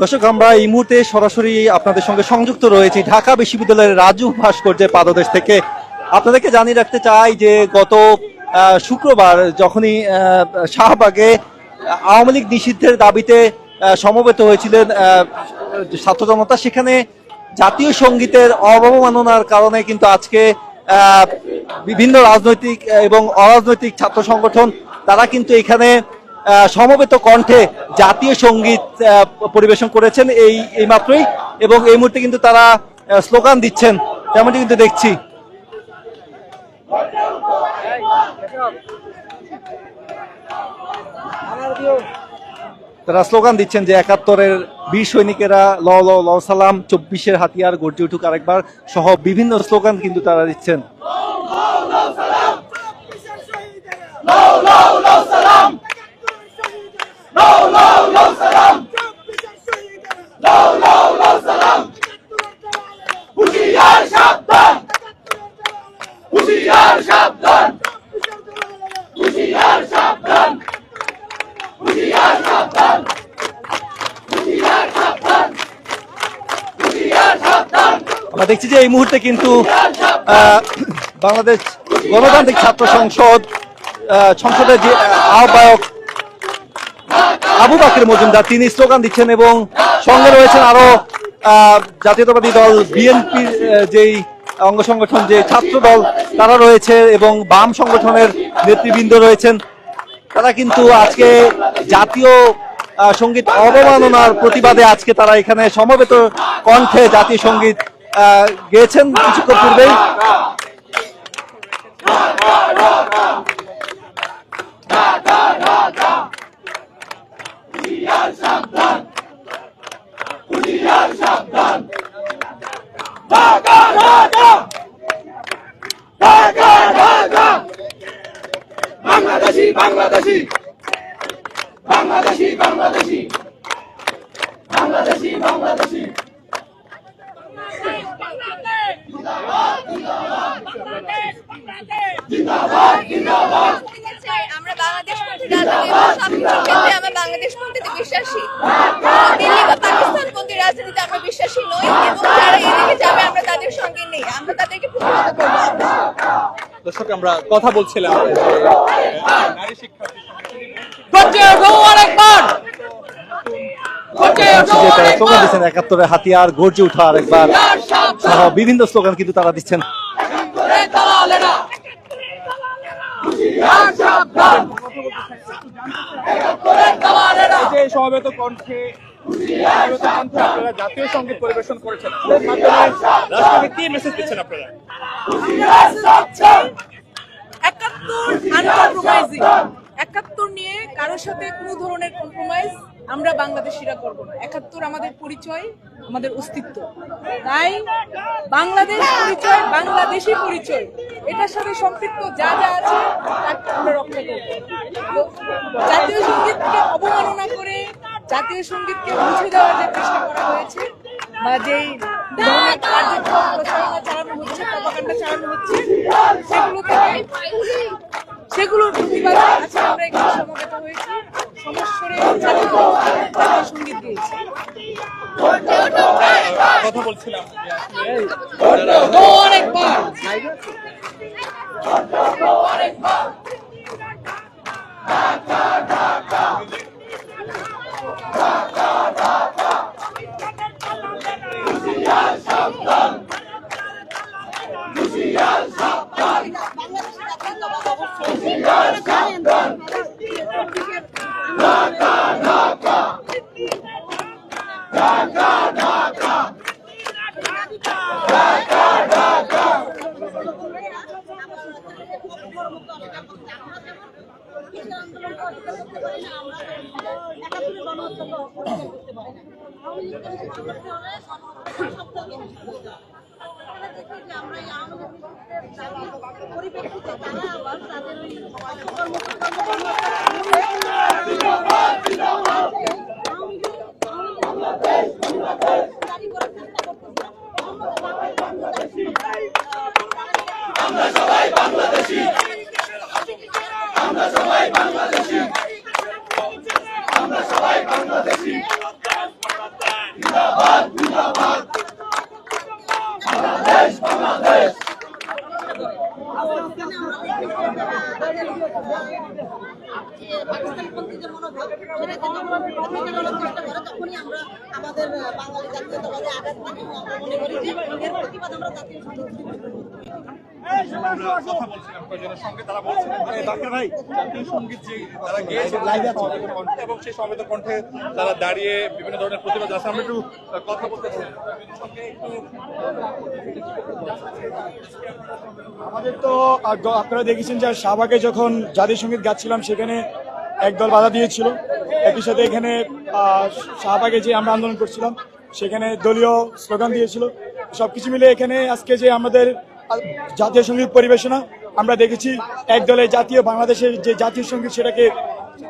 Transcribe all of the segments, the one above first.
দর্শক, আমরা এই মুহূর্তে সরাসরি আপনাদের সঙ্গে সংযুক্ত রয়েছি ঢাকা বিশ্ববিদ্যালয়ের রাজু ভাস্কর্যের পাদদেশ থেকে। আপনাদেরকে জানিয়ে রাখতে চাই যে গত শুক্রবার যখনই শাহবাগে আওয়ামী লীগ নিষিদ্ধের দাবিতে সমবেত হয়েছিলেন ছাত্র জনতা, সেখানে জাতীয় সঙ্গীতের অবমাননার কারণে কিন্তু আজকে বিভিন্ন রাজনৈতিক এবং অরাজনৈতিক ছাত্র সংগঠন, তারা কিন্তু এখানে সমবেত কণ্ঠে জাতীয় সংগীত পরিবেশন করেছেন এই এই মাত্রই এবং এই মুহূর্তে কিন্তু তারা স্লোগান দিচ্ছেন, তেমনটি কিন্তু দেখছি। তারা স্লোগান দিচ্ছেন যে একাত্তরের বীর সৈনিকেরা ল ল ল সালাম, চব্বিশের হাতিয়ার গর্জে উঠুক আরেকবার সহ বিভিন্ন স্লোগান কিন্তু তারা দিচ্ছেন। আমরা দেখছি যে এই মুহূর্তে কিন্তু বাংলাদেশ গণতান্ত্রিক ছাত্র সংসদ সংসদের যে আহ্বায়ক আবু বাকের মজুমদার, তিনি স্লোগান দিচ্ছেন এবং সঙ্গে রয়েছেন আরও জাতীয়তাবাদী দল বিএনপির যেই অঙ্গ সংগঠন, যে ছাত্র দল, তারা রয়েছে এবং বাম সংগঠনের নেতৃবৃন্দ রয়েছেন। তারা কিন্তু আজকে জাতীয় সংগীত অবমাননার প্রতিবাদে আজকে তারা এখানে সমবেত কণ্ঠে জাতীয় সংগীত গেয়েছেন কিছুক্ষণ পূর্বেই। বাংলাদেশি বাংলাদেশি। বাংলাদেশি বাংলাদেশি। বাংলাদেশি বাংলাদেশি। আমরা বাংলাদেশ রাজনীতি ক্ষেত্রে আমরা বাংলাদেশ বিশ্বাসী দিল্লি বা পাকিস্তান রাজনীতিতে আমরা বিশ্বাসী নই এবং যারা এদিকে যাবে আমরা তাদের সঙ্গে নেই আমরা তাদেরকে প্রতিহত করব দর্শক আমরা কথা বলছিলাম যে, আহ, নারী শিক্ষা দেখছি যে তারা স্লোগান দিচ্ছেন একাত্তরের হাতিয়ার গর্জে উঠা আরেকবার বিভিন্ন স্লোগান কিন্তু তারা দিচ্ছেন। একাত্তর নিয়ে কারোর সাথে কোনো ধরনের কম্প্রোমাইজ আমরা বাংলাদেশিরা করব না। একাত্তর আমাদের পরিচয় আমাদের অস্তিত্ব। তাই বাংলাদেশ পরিচয় বাংলাদেশি পরিচয়। এটার সাথে সম্পৃক্ত যা যা আছে আমরা রক্ষা করব। জাতীয় সঙ্গীতকে অবমাননা করে জাতীয় সঙ্গীতকে মুছে দেওয়ার যে চেষ্টা করা হয়েছে, বা যেই হচ্ছে সেগুলোর প্রতিবাদে আজকে আমরা এখানে সমবেত হয়েছি। সমস্যরে জাতীয় সংগীত কথা বলছিলাম। যে আসলে অনেকবার আমরা সবাই বাংলাদেশি আমরা সবাই বাংলাদেশি। আমরা সবাই বাংলাদেশি। পাকিস্তানপন্থী যে মনোভাব সেটা চেষ্টা তখনই আমরা আমাদের বাঙালি জাতীয়তাবাদে আঘাত মনে করি যে এর প্রতিবাদ আমরা জাতীয় সংসদ সঙ্গে তারা বলছিলেন যে জাতীয় সংগীত যে তারা গেয়েছেন এবং সেই সমবেত কণ্ঠে তারা দাঁড়িয়ে বিভিন্ন ধরনের প্রতিবাদ আছে। আমরা একটু কথা বলতে চাই। আমাদের তো আপনারা দেখেছেন যে শাহবাগে যখন জাতীয় সংগীত গাচ্ছিলাম সেখানে একদল বাধা দিয়েছিল। একই সাথে এখানে শাহবাগে যে আমরা আন্দোলন করছিলাম সেখানে দলীয় স্লোগান দিয়েছিল। সবকিছু মিলে এখানে আজকে যে আমাদের জাতীয় সংগীত পরিবেশনা, আমরা দেখেছি একদলে জাতীয়, বাংলাদেশের যে জাতীয় সংগীত সেটাকে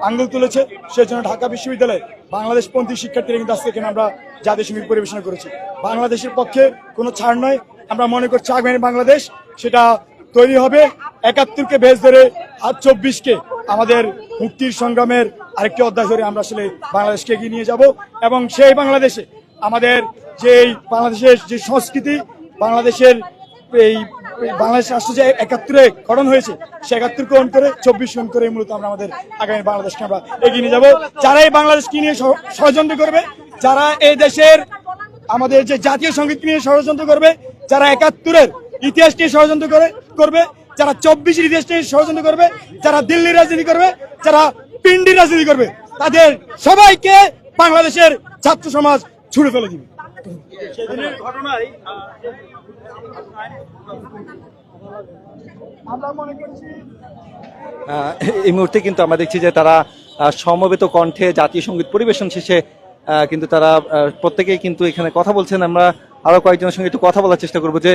আঙ্গুল তুলেছে, সেজন্য ঢাকা বিশ্ববিদ্যালয়ে বাংলাদেশপন্থী শিক্ষার্থীরা কিন্তু আজকে আমরা জাতীয় সংগীত পরিবেশনা করেছি। বাংলাদেশের পক্ষে কোনো ছাড় নয়, আমরা মনে করছি আগামী বাংলাদেশ সেটা তৈরি হবে। একাত্তরকে বেশ ধরে আর চব্বিশকে আমাদের মুক্তির সংগ্রামের আরেকটি অধ্যায় ধরে আমরা আসলে বাংলাদেশকে এগিয়ে নিয়ে যাব এবং সেই বাংলাদেশে আমাদের যেই বাংলাদেশের যে সংস্কৃতি, বাংলাদেশের এই বাংলাদেশ রাষ্ট্র যে একাত্তরে গঠন হয়েছে, সে একাত্তরকে অন করে চব্বিশ অন করে মূলত আমরা আমাদের আগামী বাংলাদেশকে আমরা এগিয়ে নিয়ে যাব। যারা এই বাংলাদেশকে নিয়ে ষড়যন্ত্র করবে, যারা এই দেশের আমাদের যে জাতীয় সংগীত নিয়ে ষড়যন্ত্র করবে, যারা একাত্তরের ইতিহাস নিয়ে ষড়যন্ত্র করে, করবে, যারা চব্বিশের ইতিহাস নিয়ে ষড়যন্ত্র করবে, যারা দিল্লির রাজনীতি করবে, যারা পিন্ডির রাজনীতি করবে, তাদের সবাইকে বাংলাদেশের ছাত্র সমাজ ছুড়ে ফেলে দিবে। ঘটনায় এই মুহূর্তে কিন্তু আমরা দেখছি যে তারা সমবেত কণ্ঠে জাতীয় সংগীত পরিবেশন শেষে কিন্তু তারা প্রত্যেকেই কিন্তু এখানে কথা বলছেন। আমরা আরও কয়েকজনের সঙ্গে একটু কথা বলার চেষ্টা করব যে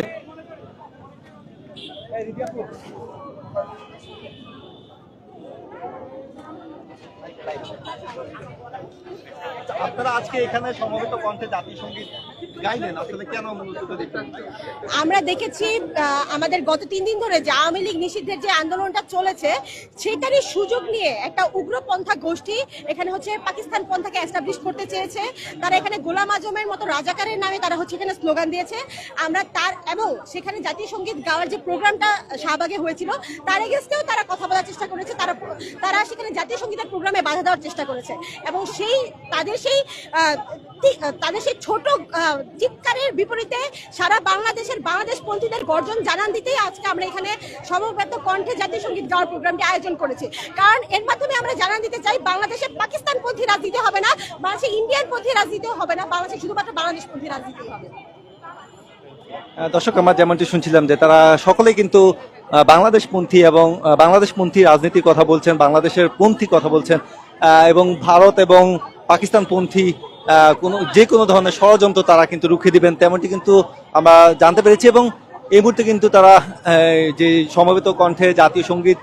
আপনারা আজকে এখানে সমবেত কণ্ঠে জাতীয় সংগীত গাইলেন, আসলে কেন আমরা দেখেছি আমাদের গত তিন দিন ধরে যে আওয়ামী লীগ নিষিদ্ধের যে আন্দোলনটা চলেছে, সেটারই সুযোগ নিয়ে একটা উগ্রপন্থা গোষ্ঠী এখানে হচ্ছে পাকিস্তান পন্থাকে এস্টাবলিশ করতে চেয়েছে। তারা এখানে গোলাম আজমের মতো রাজাকারের নামে তারা হচ্ছে এখানে স্লোগান দিয়েছে। আমরা তার, এবং সেখানে জাতীয় সংগীত গাওয়ার যে প্রোগ্রামটা শাহবাগে হয়েছিল, তার এগেনস্টেও তারা কথা বলার চেষ্টা করেছে। তারা তারা সেখানে জাতীয় সঙ্গীতের প্রোগ্রামে বাধা দেওয়ার চেষ্টা করেছে। এবং সেই, তাদের সেই আহ, তাদের সেই ছোট চিৎকারের বিপরীতে সারা বাংলাদেশের বাংলাদেশ পন্থীদের গর্জন জানান দিতেই আজকে আমরা এখানে সমবেত কণ্ঠে জাতীয় সংগীত গাওয়ার প্রোগ্রামটি আয়োজন করেছি। কারণ এর মাধ্যমে আমরা জানান দিতে চাই বাংলাদেশে পাকিস্তান পন্থী রাজনীতি হবে না বাংলাদেশে ইন্ডিয়ান পন্থী রাজনীতি হবে না বাংলাদেশে শুধুমাত্র বাংলাদেশ পন্থী রাজনীতি হবে। দর্শক আমরা যেমনটি শুনছিলাম যে তারা সকলেই কিন্তু আহ, বাংলাদেশপন্থী এবং আহ, বাংলাদেশপন্থী রাজনীতির কথা বলছেন বাংলাদেশের পন্থী কথা বলছেন এবং ভারত এবং পাকিস্তানপন্থী কোনো, যে কোনো ধরনের ষড়যন্ত্র তারা কিন্তু রুখে দিবেন, তেমনটি কিন্তু আমরা জানতে পেরেছি এবং এই মুহূর্তে কিন্তু তারা যে সমবেত কণ্ঠে জাতীয় সংগীত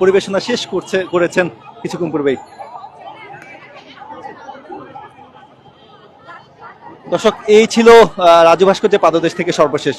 পরিবেশনা শেষ করছে, করেছেন কিছুক্ষণ পূর্বেই। দর্শক, এই ছিল রাজু ভাস্কর্যের পাদদেশ থেকে সর্বশেষ।